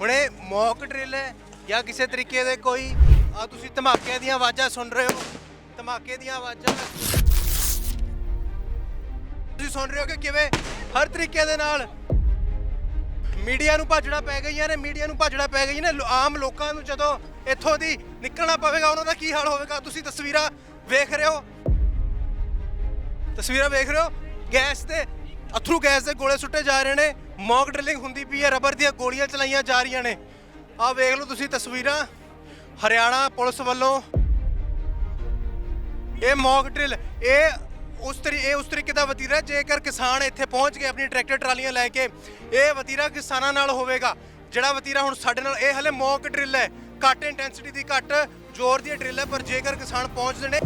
ਹੁਣ ਇਹ mock drill ਹੈ ਜਾਂ ਕਿਸੇ ਤਰੀਕੇ ਦੇ ਕੋਈ, ਆ ਤੁਸੀਂ ਧਮਾਕੇ ਦੀਆਂ ਆਵਾਜ਼ਾਂ ਸੁਣ ਰਹੇ ਹੋ। ਧਮਾਕੇ ਦੀਆਂ ਆਵਾਜ਼ਾਂ ਤੁਸੀਂ ਸੁਣ ਰਹੇ ਹੋ ਕਿ ਕਿਵੇਂ ਹਰ ਤਰੀਕੇ ਦੇ ਨਾਲ ਮੀਡੀਆ ਨੂੰ ਭਾਜੜਾ ਪੈ ਗਈਆਂ ਨੇ, ਮੀਡੀਆ ਨੂੰ ਭਾਜੜਾ ਪੈ ਗਈ ਨੇ। ਆਮ ਲੋਕਾਂ ਨੂੰ ਜਦੋਂ ਇੱਥੋਂ ਦੀ ਨਿਕਲਣਾ ਪਵੇਗਾ, ਉਹਨਾਂ ਦਾ ਕੀ ਹਾਲ ਹੋਵੇਗਾ? ਤੁਸੀਂ ਤਸਵੀਰਾਂ ਵੇਖ ਰਹੇ ਹੋ? ਤਸਵੀਰਾਂ ਵੇਖ ਰਹੇ ਹੋ? ਗੈਸ ਤੇ, ਅਥਰੂ ਗੈਸ ਦੇ ਗੋਲੇ ਸੁੱਟੇ ਜਾ ਰਹੇ ਨੇ। ਮੌਕ ਡਰਿਲਿੰਗ ਹੁੰਦੀ ਪਈ ਹੈ, ਰਬਰ ਦੀਆਂ ਗੋਲੀਆਂ ਚਲਾਈਆਂ ਜਾ ਰਹੀਆਂ ਨੇ। ਆਹ ਵੇਖ ਲਓ ਤੁਸੀਂ ਤਸਵੀਰਾਂ। ਹਰਿਆਣਾ ਪੁਲਿਸ ਵੱਲੋਂ ਇਹ ਮੌਕ ਡਰਿਲ, ਇਹ ਉਸ ਤਰੀ, ਇਹ ਉਸ ਤਰੀਕੇ ਦਾ ਵਤੀਰਾ ਜੇਕਰ ਕਿਸਾਨ ਇੱਥੇ ਪਹੁੰਚ ਕੇ ਆਪਣੀ ਟਰੈਕਟਰ ਟਰਾਲੀਆਂ ਲੈ ਕੇ, ਇਹ ਵਤੀਰਾ ਕਿਸਾਨਾਂ ਨਾਲ ਹੋਵੇਗਾ। ਜਿਹੜਾ ਵਤੀਰਾ ਹੁਣ ਸਾਡੇ ਨਾਲ, ਇਹ ਹਲੇ ਮੌਕ ਡਰਿਲ ਹੈ। ਘੱਟ ਇੰਟੈਂਸਿਟੀ ਦੀ ਘੱਟ ਜ਼ੋਰ ਦੀ ਡਰਿਲ ਹੈ, ਪਰ ਜੇਕਰ ਕਿਸਾਨ ਪਹੁੰਚਦੇ ਨੇ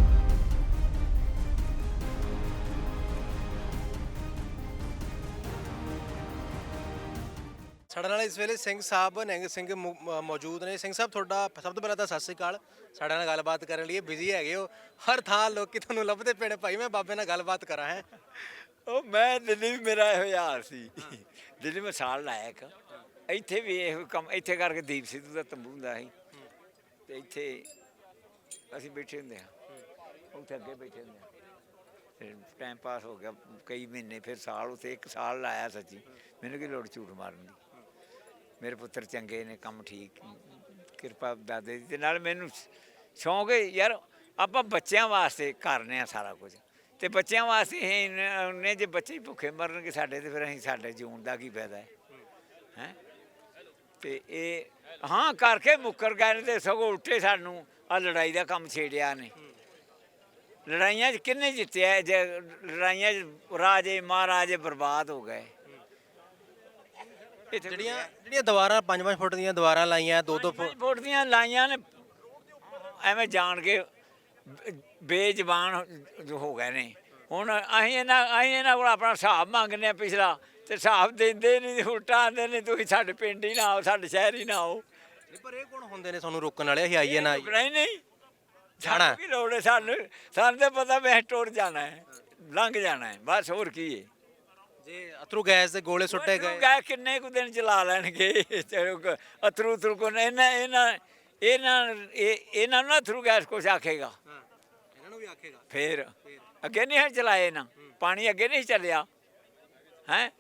ਸਾਡੇ ਨਾਲ ਇਸ ਵੇਲੇ ਸਿੰਘ ਸਾਹਿਬ ਨਿਹੰਗ ਸਿੰਘ ਮੌ- ਮ- ਮੌਜੂਦ ਨੇ। ਸਿੰਘ ਸਾਹਿਬ, ਤੁਹਾਡਾ ਸਭ ਤੋਂ ਪਹਿਲਾਂ ਤਾਂ ਸਤਿ ਸ੍ਰੀ ਅਕਾਲ। ਸਾਡੇ ਨਾਲ ਗੱਲਬਾਤ ਕਰਨ ਲਈ ਬਿਜ਼ੀ ਹੈਗੇ ਹੋ। ਹਰ ਥਾਂ ਲੋਕੀ ਤੁਹਾਨੂੰ ਲੱਭਦੇ ਪਏ ਨੇ। ਭਾਈ, ਮੈਂ ਬਾਬੇ ਨਾਲ ਗੱਲਬਾਤ ਕਰਾਂ, ਹੈ। ਉਹ ਮੈਂ ਦਿੱਲੀ ਵੀ ਮੇਰਾ ਇਹੋ ਹਾਲ ਸੀ। ਦਿੱਲੀ ਮੈਂ ਸਾਲ ਲਾਇਆ ਇੱਕ ਇੱਥੇ ਵੀ ਇਹੋ ਕੰਮ, ਇੱਥੇ ਕਰਕੇ ਦੀਪ ਸਿੱਧੂ ਦਾ ਤੰਬੂ ਹੁੰਦਾ ਸੀ। ਤੇ ਇੱਥੇ ਅਸੀਂ ਬੈਠੇ ਹੁੰਦੇ ਹਾਂ। ਉੱਥੇ ਅੱਗੇ ਬੈਠੇ ਹੁੰਦੇ ਹਾਂ। ਫਿਰ ਟਾਈਮ ਪਾਸ ਹੋ ਗਿਆ, ਕਈ ਮਹੀਨੇ, ਫਿਰ ਸਾਲ ਉੱਥੇ ਇੱਕ ਸਾਲ ਲਾਇਆ ਸੱਚੀ। ਮੈਨੂੰ ਕੀ ਲੋੜ ਝੂਠ ਮਾਰਨ ਦੀ? ਮੇਰੇ ਪੁੱਤਰ ਚੰਗੇ ਨੇ, ਕੰਮ ਠੀਕ, ਕਿਰਪਾ ਦਾਦੇ ਦੀ। ਤੇ ਨਾਲ ਮੈਨੂੰ ਸ਼ੌਂਕ ਹੈ, ਯਾਰ ਆਪਾਂ ਬੱਚਿਆਂ ਵਾਸਤੇ ਕਰਨੇ ਆ ਸਾਰਾ ਕੁਝ। ਤੇ ਬੱਚਿਆਂ ਵਾਸਤੇ ਇਹ ਇੰਨੇ- ਜੇ ਬੱਚੇ ਭੁੱਖੇ ਮਰਨਗੇ ਸਾਡੇ, ਤੇ ਫਿਰ ਅਸੀਂ ਸਾਡੇ ਜਿਉਣ ਦਾ ਕੀ ਫਾਇਦਾ ਹੈ? ਹੈ? ਤੇ ਇਹ, ਹਾਂ, ਕਰਕੇ ਮੁੱਕਰ ਗਏ ਨੇ ਤੇ ਸਗੋਂ ਉਲਟੇ ਸਾਨੂੰ ਆ ਲੜਾਈ ਦਾ ਕੰਮ ਛੇੜਿਆ ਨੇ। ਲੜਾਈਆਂ 'ਚ ਕਿੰਨੇ ਜਿੱਤਿਆ, ਜੇ ਲੜਾਈਆਂ 'ਚ ਰਾਜੇ, ਮਹਾਰਾਜੇ ਬਰਬਾਦ ਹੋ ਗਏ। ਜਿਹੜੀਆਂ ਜਿਹੜੀਆਂ ਦੀਵਾਰਾਂ 5-5 ਫੁੱਟ ਦੀਆਂ ਦੀਵਾਰਾਂ ਲਾਈਆਂ 2-2 ਪੰਜ ਫੁੱਟ ਫੁੱਟ ਦੀਆਂ ਲਾਈਆਂ ਨੇ ਐਵੇਂ ਜਾਣ ਕੇ ਬ- ਬੇਜ਼ਬਾਨ ਜੋ ਹੋ ਗਏ ਨੇ। ਹੁਣ ਅਸੀਂ ਇਹਨਾਂ ਅਸੀਂ ਇਹਨਾਂ ਕੋਲ ਆਪਣਾ ਹਿਸਾਬ ਮੰਗਨੇ ਆ ਪਿਛਲਾ ਤੇ ਹਿਸਾਬ ਦਿੰਦੇ ਨਹੀਂ ਉਲਟਾ ਆਂਦੇ ਨੇ ਤੁਸੀਂ ਸਾਡੇ ਪਿੰਡ ਹੀ ਨਾ ਆਓ ਸਾਡੇ ਸ਼ਹਿਰ ਹੀ ਨਾ ਆਓ। ਪਰ ਇਹ ਕੌਣ ਹੁੰਦੇ ਨੇ ਤੁਹਾਨੂੰ ਰੋਕਣ ਵਾਲੇ? ਅਸੀਂ ਆਈਏ ਨਾ ਆਈਏ। ਰੁਕਣਾ ਹੀ ਨਹੀਂ। ਜਾਣਾ। ਸਾਨੂੰ ਕੀ ਲੋੜ ਹੈ ਸਾਨੂੰ? ਸਾਨੂੰ ਤਾਂ ਪਤਾ ਮੈਂ ਟੁਰ ਜਾਣਾ ਹੈ ਲੰਘ ਜਾਣਾ ਹੈ ਬਸ ਹੋਰ ਕੀ ਹੈ। ਜੇ ਅਥਰੂ ਗੈਸ ਦੇ ਗੋਲੇ ਸੁੱਟੇ ਗਏ। ਗੈਸ ਕਿੰਨੇ ਕੁ ਦਿਨ ਚਲਾ ਲੈਣਗੇ? ਚਲੋ ਅਥਰੂ ਅਥਰੂ ਕੋ ਇਹਨਾਂ ਇਹਨਾਂ ਇਹਨਾਂ ਇਹ ਇਹਨਾਂ ਨੂੰ ਅਥਰੂ ਗੈਸ ਕੁਛ ਆਖੇਗਾ। ਹਾਂ ਇਹਨਾਂ ਨੂੰ ਵੀ ਆਖੇਗਾ। ਫੇਰ ਅੱਗੇ ਨਹੀਂ ਚਲਾਏ ਨਾ ਪਾਣੀ ਅੱਗੇ ਨਹੀਂ ਚੱਲਿਆ। ਹੈ?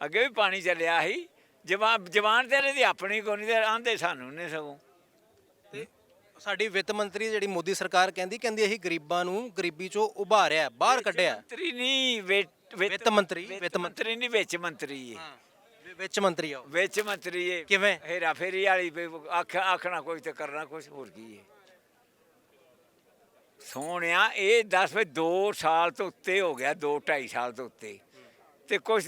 ਅੱਗੇ ਵੀ ਪਾਣੀ ਚੱਲਿਆ ਸੀ। ਜਵਾਨ ਜਵਾਨ ਤੇਰੇ ਦੀ ਆਪਣੀ ਕੋਈ ਨਹੀਂ ਤੇ ਆਂਦੇ ਸਾਨੂੰ ਨੇ ਸਗੋਂ। ਸਾਡੀ ਵਿੱਤ ਮੰਤਰੀ ਜਿਹੜੀ ਮੋਦੀ ਸਰਕਾਰ ਕਹਿੰਦੀ ਕਹਿੰਦੀ ਅਸੀਂ ਗਰੀਬਾਂ ਨੂੰ ਗਰੀਬੀ ਚੋਂ ਉਭਾਰਿਆ ਬਾਹਰ ਕੱਢਿਆ। ਮੰਤਰੀ ਨਹੀਂ ਵਿੱਤ ਵਿੱਤ ਮੰਤਰੀ, ਵਿੱਤ ਮੰਤਰੀ। ਨਹੀਂ ਵਿੱਚ ਮੰਤਰੀ ਹੈ ਹਾਂ ਵਿੱਚ ਮੰਤਰੀ ਆ ਉਹ। ਵਿੱਚ ਮੰਤਰੀ ਹੈ ਕਿਵੇਂ? ਹੇਰਾ ਫੇਰੀ ਵਾਲੀ ਵੀ ਆਖ ਆਖਣਾ ਕੁਝ ਤੇ ਕਰਨਾ ਕੁਝ ਹੋਰ ਕੀ ਹੈ ਸੋਹਣਿਆ ਇਹ 10 ਵੇ 2 ਸਾਲ ਤੋਂ ਉੱਤੇ ਹੋ ਗਿਆ 2 2.5 ਸਾਲ ਤੋਂ ਉੱਤੇ। ਤੇ ਕੁਝ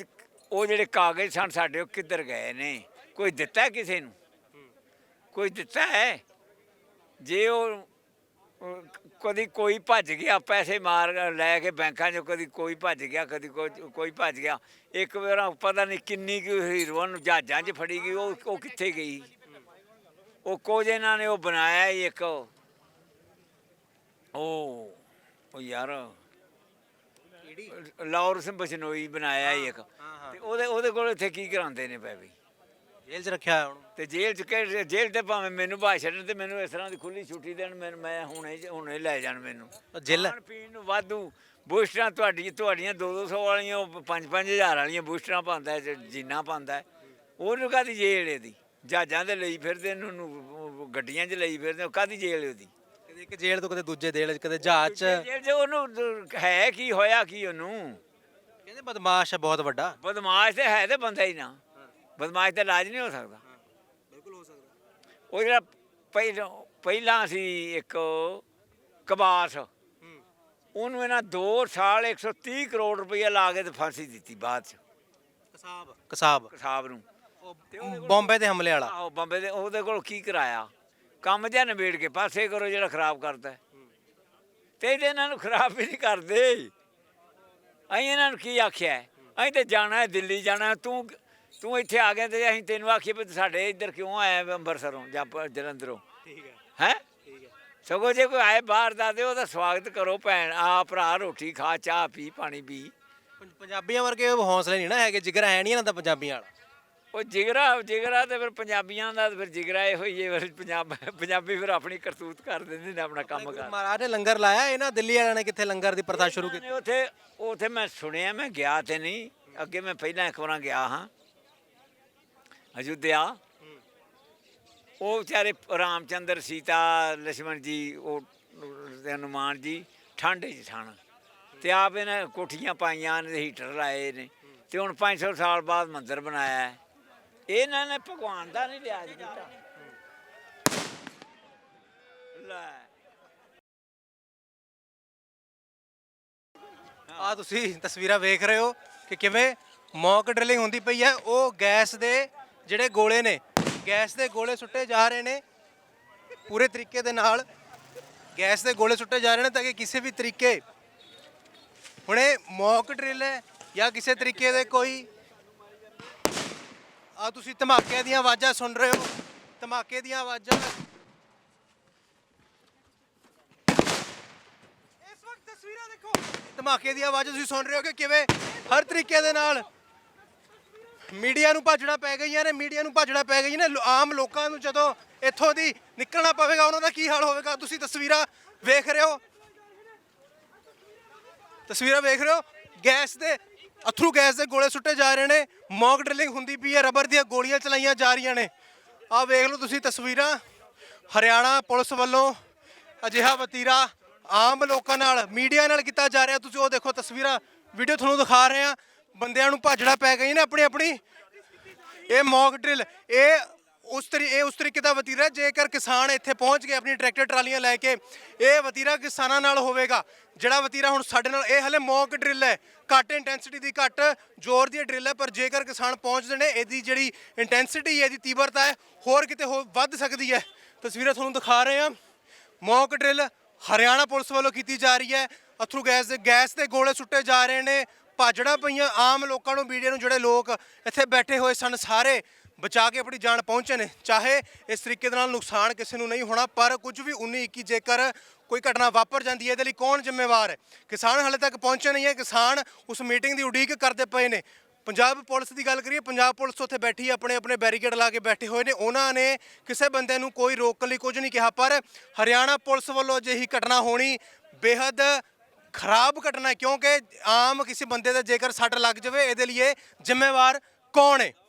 ਉਹ ਜਿਹੜੇ ਕਾਗਜ਼ ਸਨ ਸਾਡੇ ਉਹ ਕਿੱਧਰ ਗਏ ਨੇ? ਕੋਈ ਦਿੱਤਾ ਕਿਸੇ ਨੂੰ? ਕੋਈ ਦਿੱਤਾ ਹੈ? ਜੇ ਉਹ ਕਦੀ ਕੋਈ ਭੱਜ ਗਿਆ ਪੈਸੇ ਮਾਰ ਲੈ ਕੇ ਬੈਂਕਾਂ 'ਚੋਂ ਕਦੀ ਕੋਈ ਭੱਜ ਗਿਆ ਕਦੀ ਕੋਈ ਕੋਈ ਭੱਜ ਗਿਆ। ਇੱਕ ਵਾਰ ਪਤਾ ਨਹੀਂ ਕਿੰਨੀ ਕੁ ਹੀਰੋਇਨ ਜਹਾਜ਼ਾਂ 'ਚ ਫੜੀ ਗਈ ਉਹ ਉਹ ਕਿੱਥੇ ਗਈ? ਉਹ ਕੁਝ ਇਹਨਾਂ ਨੇ ਉਹ ਬਣਾਇਆ ਹੀ ਇੱਕ। ਉਹ ਉਹ ਯਾਰ ਲਾਰੈਂਸ ਬਚਨੋਈ ਬਣਾਇਆ ਹੀ ਇੱਕ। ਹਾਂ ਤੇ ਉਹਦੇ ਉਹਦੇ ਕੋਲ ਇੱਥੇ ਕੀ ਕਰਾਉਂਦੇ ਨੇ ਪੈ ਵੀ ਜੇਲ੍ਹ 'ਚ ਰੱਖਿਆ ਹੋਇਆ ਉਹਨੂੰ। ਤੇ ਜੇਲ੍ਹ ਚ ਕਿ ਜੇਲ੍ਹ ਤੇ ਭਾਵੇਂ ਮੈਨੂੰ ਬਾਹਰ ਛੱਡਣ ਤੇ ਮੈਨੂੰ ਇਸ ਤਰ੍ਹਾਂ ਦੀ ਖੁੱਲੀ ਛੁੱਟੀ ਦੇਣ ਮੈਂ ਮੈਂ ਹੁਣੇ ਹੁਣੇ ਲੈ ਜਾਣ ਮੈਨੂੰ। ਉਹ ਜੇਲ੍ਹ ਖਾਣ ਪੀਣ ਨੂੰ ਵਾਧੂ ਬੂਸਟਰਾਂ ਤੁਹਾਡੀ ਤੁਹਾਡੀਆਂ 2-200 ਵਾਲੀਆਂ 5-5000 ਵਾਲੀਆਂ ਬੂਸਟਰਾਂ ਪਾਉਂਦਾ ਹੈ, ਜੀਨਾ ਪਾਉਂਦਾ ਹੈ। ਉਹਨੂੰ ਕਾਦੀ ਜੇਲ੍ਹ ਇਹਦੀ? ਜਹਾਜ਼ਾਂ ਦੇ ਲਈ ਫਿਰਦੇ ਇਹਨੂੰ ਨੂੰ ਗੱਡੀਆਂ 'ਚ ਲਈ ਫਿਰਦੇ ਕਾਦੀ ਜੇਲ੍ਹ ਉਹਦੀ? ਕਦੇ ਇੱਕ ਜੇਲ੍ਹ ਤੋਂ ਕਦੇ ਦੂਜੇ ਜੇਲ੍ਹ 'ਚ ਕਦੇ ਜਹਾਜ਼ 'ਚ। ਜੇਲ੍ਹ 'ਚ ਉਹਨੂੰ ਹੈ ਕੀ ਹੋਇਆ ਕੀ ਉਹਨੂੰ? ਕਹਿੰਦੇ ਬਦਮਾਸ਼ ਹੈ ਬਹੁਤ ਵੱਡਾ। ਬਦਮਾਸ਼ ਤੇ ਹੈ ਤੇ ਬੰਦਾ ਹੀ ਨਾ। ਬਦਮਾਸ਼ ਤੇ ਇਲਾਜ ਨਹੀਂ ਹੋ ਸਕਦਾ। ਬਿਲਕੁਲ ਹੋ ਸਕਦਾ। ਉਹ ਜਿਹੜਾ ਪਹਿਲਾਂ ਪਹਿਲਾਂ ਸੀ ਇੱਕ ਕਬਾਸ ਉਹਨੂੰ ਇਹਨਾਂ 2 ਸਾਲ 130 ਕਰੋੜ ਰੁਪਏ ਲਾ ਕੇ ਤੇ ਫਾਂਸੀ ਦਿੱਤੀ ਬਾਅਦ ਚ। ਕਸਾਬ। ਕਸਾਬ। ਸਾਹਿਬ ਨੂੰ। ਬੰਬੇ ਦੇ ਹਮਲੇ ਵਾਲਾ। ਆਹੋ ਬੰਬੇ ਦੇ ਉਹਦੇ ਕੋਲ ਕੀ ਕਰਾਇਆ? ਕੰਮ ਜਿਹਾ ਨਿਬੇੜ ਕੇ ਪਾਸੇ ਕਰੋ ਜਿਹੜਾ ਖਰਾਬ ਕਰਦਾ। ਤੇ ਇਹਦੇ ਇਹਨਾਂ ਨੂੰ ਖਰਾਬ ਵੀ ਨਹੀਂ ਕਰਦੇ। ਅਸੀਂ ਇਹਨਾਂ ਨੂੰ ਕੀ ਆਖਿਆ? ਅਸੀਂ ਤੇ ਜਾਣਾ ਹੈ ਦਿੱਲੀ ਜਾਣਾ। ਤੂੰ ਤੂੰ ਇੱਥੇ ਆ ਗਿਆ ਤੇ ਅਸੀਂ ਤੈਨੂੰ ਆਖੀਏ ਵੀ ਸਾਡੇ ਇੱਧਰ ਕਿਉਂ ਆਇਆ ਵਾ ਅੰਮ੍ਰਿਤਸਰੋਂ ਜਾਂ ਪ- ਜਲੰਧਰੋਂ? ਠੀਕ ਹੈ ਹੈ? ਠੀਕ ਹੈ ਸਗੋਂ ਜੇ ਕੋਈ ਆਏ ਬਾਹਰ ਦਾ ਤੇ ਉਹਦਾ ਸਵਾਗਤ ਕਰੋ ਭੈਣ ਆ ਭਰਾ ਰੋਟੀ ਖਾ ਚਾਹ ਪੀ ਪਾਣੀ ਪੀ। ਪੰਜਾਬੀਆਂ ਵਰਗੇ ਹੌਸਲੇ ਨਹੀਂ ਨਾ ਹੈਗੇ ਜਿਗਰ ਹੈ ਨਹੀਂ ਇਹਨਾਂ ਦਾ ਪੰਜਾਬੀਆਂ ਵਾਲਾ। ਉਹ ਜਿਗਰਾ ਜਿਗਰਾ ਤੇ ਫਿਰ ਪੰਜਾਬੀਆਂ ਦਾ ਤੇ ਫਿਰ ਜਿਗਰਾ ਇਹੋ ਹੀ ਹੈ ਫਿਰ ਪੰਜਾਬ ਪੰਜਾਬੀ ਫਿਰ ਆਪਣੀ ਕਰਤੂਤ ਕਰ ਦਿੰਦੇ ਨੇ ਆਪਣਾ ਕੰਮ ਕਰ। ਮਹਾਰਾਜ ਨੇ ਲੰਗਰ ਲਾਇਆ ਇਹਨਾਂ ਦਿੱਲੀ ਵਾਲਿਆਂ ਨੇ ਕਿੱਥੇ ਲੰਗਰ ਦੀ ਪ੍ਰਥਾ ਸ਼ੁਰੂ ਕੀਤੀ? ਉਥੇ ਉਥੇ ਮੈਂ ਸੁਣਿਆ ਮੈਂ ਗਿਆ ਤੇ ਨਹੀਂ। ਅੱਗੇ ਮੈਂ ਪਹਿਲਾਂ ਇੱਕ ਵਾਰਾਂ ਗਿਆ ਹਾਂ। ਅਯੁੱਧਿਆ। ਉਹ ਵਿਚਾਰੇ ਰਾਮਚੰਦਰ, ਸੀਤਾ ਲక్ష్మణ ਜੀ, ਉਹ ਹਨੂਮਾਨ ਜੀ ਠੰਡ 'ਚ ਸਨ। ਤੇ ਆਪ ਇਹਨਾਂ ਕੋਠੀਆਂ ਪਾਈਆਂ ਨੇ, ਹੀਟਰ ਲਾਏ ਨੇ। ਤੇ ਹੁਣ 500 ਸਾਲ ਬਾਅਦ ਮੰਦਰ ਬਣਾਇਆ ਇਹਨਾਂ ਨੇ ਭਗਵਾਨ ਦਾ ਨਹੀਂ ਲਿਆ ਕੀਤਾ ਲੈ। ਆ ਤੁਸੀਂ ਤਸਵੀਰਾਂ ਵੇਖ ਰਹੇ ਹੋ ਕਿ ਕਿਵੇਂ ਮੌਕ ਡ੍ਰਿਲਿੰਗ ਹੁੰਦੀ ਪਈ ਹੈ। ਉਹ ਗੈਸ ਦੇ ਜਿਹੜੇ ਗੋਲੇ ਨੇ, ਗੈਸ ਦੇ ਗੋਲੇ ਸੁੱਟੇ ਜਾ ਰਹੇ ਨੇ ਪੂਰੇ ਤਰੀਕੇ ਦੇ ਨਾਲ। ਗੈਸ ਦੇ ਗੋਲੇ ਸੁੱਟੇ ਜਾ ਰਹੇ ਨੇ ਤਾਂ ਕਿ ਕਿਸੇ ਵੀ ਤਰੀਕੇ, ਹੁਣੇ ਮੌਕ ਡ੍ਰਿਲ ਹੈ ਜਾਂ ਕਿਸੇ ਤਰੀਕੇ ਦੇ ਕੋਈ, ਆ ਤੁਸੀਂ ਧਮਾਕਿਆਂ ਦੀਆਂ ਆਵਾਜ਼ਾਂ ਸੁਣ ਰਹੇ ਹੋ, ਧਮਾਕੇ ਦੀਆਂ ਆਵਾਜ਼ਾਂ। ਇਸ ਵਕਤ ਤਸਵੀਰਾਂ ਦੇਖੋ, ਧਮਾਕੇ ਦੀ ਆਵਾਜ਼ ਤੁਸੀਂ ਸੁਣ ਰਹੇ ਹੋ ਕਿ ਕਿਵੇਂ ਹਰ ਤਰੀਕੇ ਦੇ ਨਾਲ ਮੀਡੀਆ ਨੂੰ ਭੱਜਣਾ ਪੈ ਗਈਆਂ ਨੇ, ਮੀਡੀਆ ਨੂੰ ਭੱਜਣਾ ਪੈ ਗਈਆਂ ਨੇ। ਲੋ- ਆਮ ਲੋਕਾਂ ਨੂੰ ਜਦੋਂ ਇੱਥੋਂ ਦੀ ਨਿਕਲਣਾ ਪਵੇਗਾ, ਉਹਨਾਂ ਦਾ ਕੀ ਹਾਲ ਹੋਵੇਗਾ? ਤੁਸੀਂ ਤਸਵੀਰਾਂ ਵੇਖ ਰਹੇ ਹੋ? ਤਸਵੀਰਾਂ ਵੇਖ ਰਹੇ ਹੋ? ਗੈਸ ਦੇ, ਅਥਰੂ ਗੈਸ ਦੇ ਗੋਲੇ ਸੁੱਟੇ ਜਾ ਰਹੇ ਨੇ। ਮੌਕ ਡ੍ਰਿਲਿੰਗ ਹੁੰਦੀ ਪਈ ਹੈ ਰਬਰ ਦੀਆਂ ਗੋਲੀਆਂ ਚਲਾਈਆਂ ਜਾ ਰਹੀਆਂ ਨੇ। ਆਹ ਵੇਖ ਲਓ ਤੁਸੀਂ ਤਸਵੀਰਾਂ। ਹਰਿਆਣਾ ਪੁਲਿਸ ਵੱਲੋਂ ਅਜਿਹਾ ਵਤੀਰਾ ਆਮ ਲੋਕਾਂ ਨਾਲ, ਮੀਡੀਆ ਨਾਲ ਕੀਤਾ ਜਾ ਰਿਹਾ। ਤੁਸੀਂ ਉਹ ਦੇਖੋ ਤਸਵੀਰਾਂ ਵੀਡੀਓ ਤੁਹਾਨੂੰ ਦਿਖਾ ਰਹੇ ਆ ਬੰਦਿਆਂ ਨੂੰ ਭਾਜੜਾ ਪੈ ਗਈ ਨੇ ਆਪਣੀ ਆਪਣੀ। ਇਹ ਮੌਕ ਡਰਿਲ, ਇਹ ਉਸ ਤਰੀ, ਇਹ ਉਸ ਤਰੀਕੇ ਦਾ ਵਤੀਰਾ, ਜੇਕਰ ਕਿਸਾਨ ਇੱਥੇ ਪਹੁੰਚ ਗਏ ਆਪਣੀ ਟਰੈਕਟਰ ਟਰਾਲੀਆਂ ਲੈ ਕੇ, ਇਹ ਵਤੀਰਾ ਕਿਸਾਨਾਂ ਨਾਲ ਹੋਵੇਗਾ। ਜਿਹੜਾ ਵਤੀਰਾ ਹੁਣ ਸਾਡੇ ਨਾਲ, ਇਹ ਹਲੇ ਮੌਕ ਡਰਿਲ ਹੈ। ਘੱਟ ਇੰਟੈਂਸਿਟੀ ਦੀ ਘੱਟ ਜ਼ੋਰ ਦੀ ਡਰਿਲ ਹੈ, ਪਰ ਜੇਕਰ ਕਿਸਾਨ ਪਹੁੰਚਦੇ ਨੇ, ਇਹਦੀ ਜਿਹੜੀ ਇੰਟੈਂਸਿਟੀ ਹੈ, ਇਹਦੀ ਤੀਬਰਤਾ ਹੈ, ਹੋਰ ਕਿਤੇ ਹੋ, ਵੱਧ ਸਕਦੀ ਹੈ। ਤਸਵੀਰਾਂ ਤੁਹਾਨੂੰ ਦਿਖਾ ਰਹੇ ਹਾਂ। ਮੌਕ ਡਰਿਲ ਹਰਿਆਣਾ ਪੁਲਿਸ ਵੱਲੋਂ ਕੀਤੀ ਜਾ ਰਹੀ ਹੈ। ਅਥਰੂ ਗੈਸ ਦੇ ਗੈਸ ਦੇ ਗੋਲੇ ਸੁੱਟੇ ਜਾ ਰਹੇ ਨੇ। ਭਾਜੜਾਂ ਪਈਆਂ, ਆਮ ਲੋਕਾਂ ਨੂੰ, ਮੀਡੀਆ ਨੂੰ ਜਿਹੜੇ ਲੋਕ ਇੱਥੇ ਬੈਠੇ ਹੋਏ ਸਨ, ਸਾਰੇ ਬਚਾ ਕੇ ਆਪਣੀ ਜਾਨ ਪਹੁੰਚੇ ਨੇ। ਚਾਹੇ ਇਸ ਤਰੀਕੇ ਦੇ ਨਾਲ ਨੁਕਸਾਨ ਕਿਸੇ ਨੂੰ ਨਹੀਂ ਹੋਣਾ, ਪਰ ਕੁਝ ਵੀ 19 21 ਜੇਕਰ ਕੋਈ ਘਟਨਾ ਵਾਪਰ ਜਾਂਦੀ ਹੈ, ਇਹਦੇ ਲਈ ਕੌਣ ਜ਼ਿੰਮੇਵਾਰ ਹੈ? ਕਿਸਾਨ ਹਾਲੇ ਤੱਕ ਪਹੁੰਚੇ ਨਹੀਂ ਹੈ। ਕਿਸਾਨ ਉਸ ਮੀਟਿੰਗ ਦੀ ਉਡੀਕ ਕਰਦੇ ਪਏ ਨੇ। ਪੰਜਾਬ ਪੁਲਿਸ ਦੀ ਗੱਲ ਕਰੀਏ, ਪੰਜਾਬ ਪੁਲਿਸ ਉੱਥੇ ਬੈਠੀ ਆਪਣੇ ਆਪਣੇ ਬੈਰੀਕੇਡ ਲਾ ਕੇ ਬੈਠੇ ਹੋਏ ਨੇ। ਉਹਨਾਂ ਨੇ ਕਿਸੇ ਬੰਦੇ ਨੂੰ ਕੋਈ ਰੋਕਣ ਲਈ ਕੁਝ ਨਹੀਂ ਕਿਹਾ, ਪਰ ਹਰਿਆਣਾ ਪੁਲਿਸ ਵੱਲੋਂ ਅਜਿਹੀ ਘਟਨਾ ਹੋਣੀ ਬੇहद ਖਰਾਬ ਘਟਨਾ ਹੈ, ਕਿਉਂਕਿ ਆਮ ਕਿਸੇ ਬੰਦੇ ਦਾ ਜੇਕਰ ਸੱਟ ਲੱਗ ਜਾਵੇ, ਇਹਦੇ ਲਈ ਜ਼ਿੰਮੇਵਾਰ ਕੌਣ ਹੈ?